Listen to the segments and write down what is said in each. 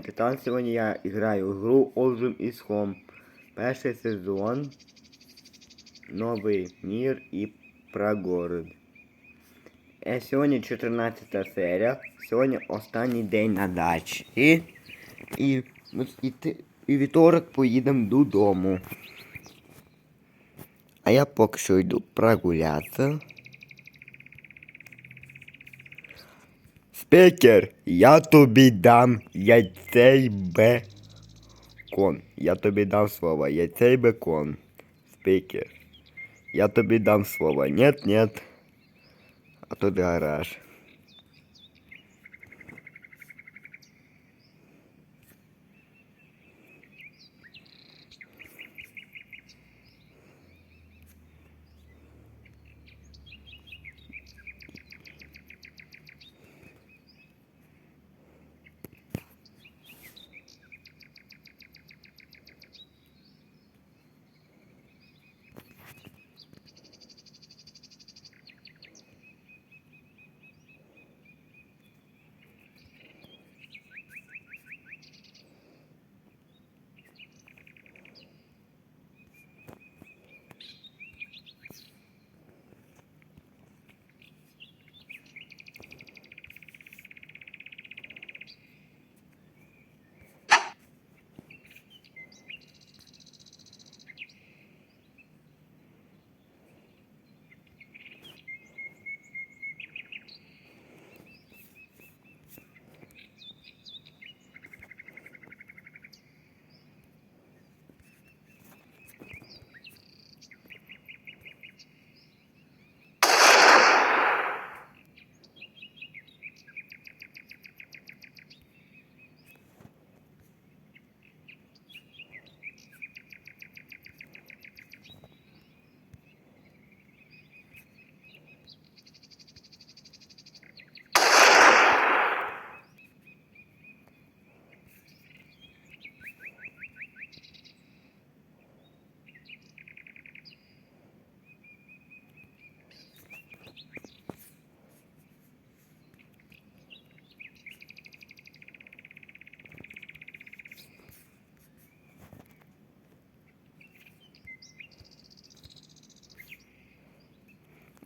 каналі Титан. Сьогодні я граю в гру Ozum is Home. Перший сезон. Новий мір і Прогород. Е, Сьогодні 14 серія. Сьогодні останній день на дачі. І, і, і, і вівторок поїдемо додому. А я поки що йду прогулятися. Спікер, я тобі дам яйцей бекон. Я тобі дам слово яйцей бекон. Спікер. Я тобі дам слово. Нет, нет. А тут гараж.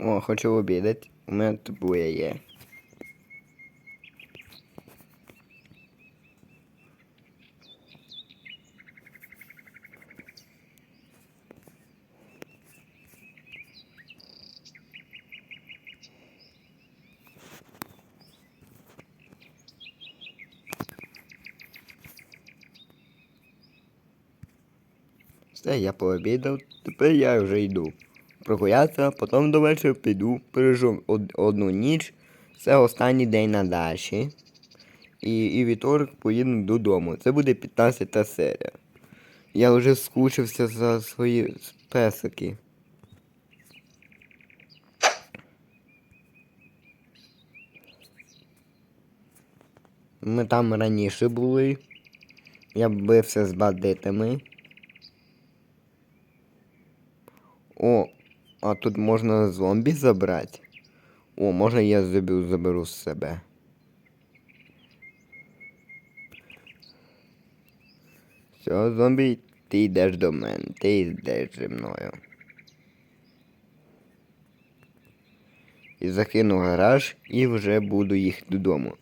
О, хочу обідати. У мене тут бує є. Я пообідав, тепер я вже йду. Прогулятися, потім до вечора піду, пережив од- одну ніч. Це останній день на дачі. І, і вівторок поїду додому. Це буде 15 серія. Я вже скучився за свої песики. Ми там раніше були. Я бився з бандитами. О, а тут можна зомбі забрати. О, можна я заберу, заберу з себе. Все, зомбі, ти йдеш до мене, ти йдеш зі мною. І закину гараж і вже буду їхати додому.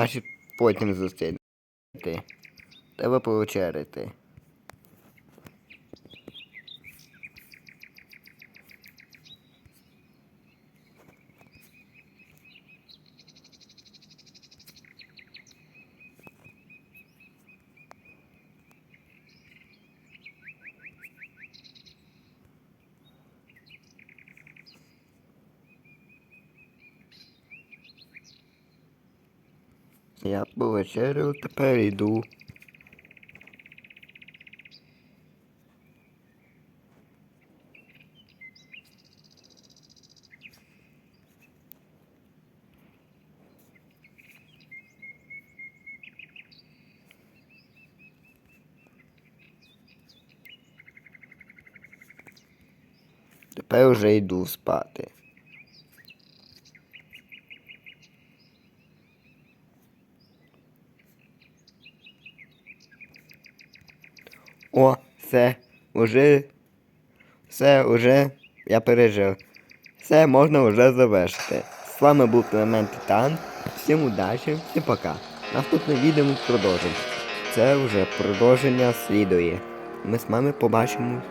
Значить, потім зустріти. Треба повечеряти. Я повечеряв, тепер йду. Тепер вже йду спати. О, все, уже, все, уже я пережив. Все, можна вже завершити. З вами був Клемент Титан. Всім удачі, всім пока. Наступне відео продовжимо. Це вже продовження слідує. Ми з вами побачимось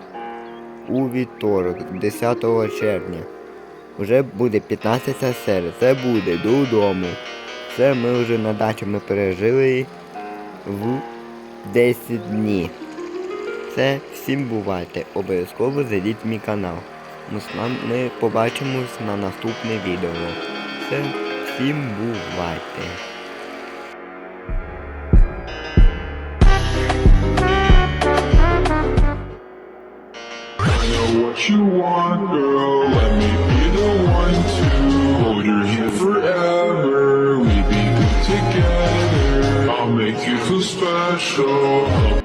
у вівторок, 10 червня. Вже буде 15 серія. Це буде додому. Це ми вже на дачі ми пережили в 10 днів. Це всім бувайте. Обов'язково зайдіть в мій канал. Ми побачимось на наступне відео. Це всім бувайте. What you want, girl. Let me be the one to hold your hand forever. We be good together. I'll make you feel special.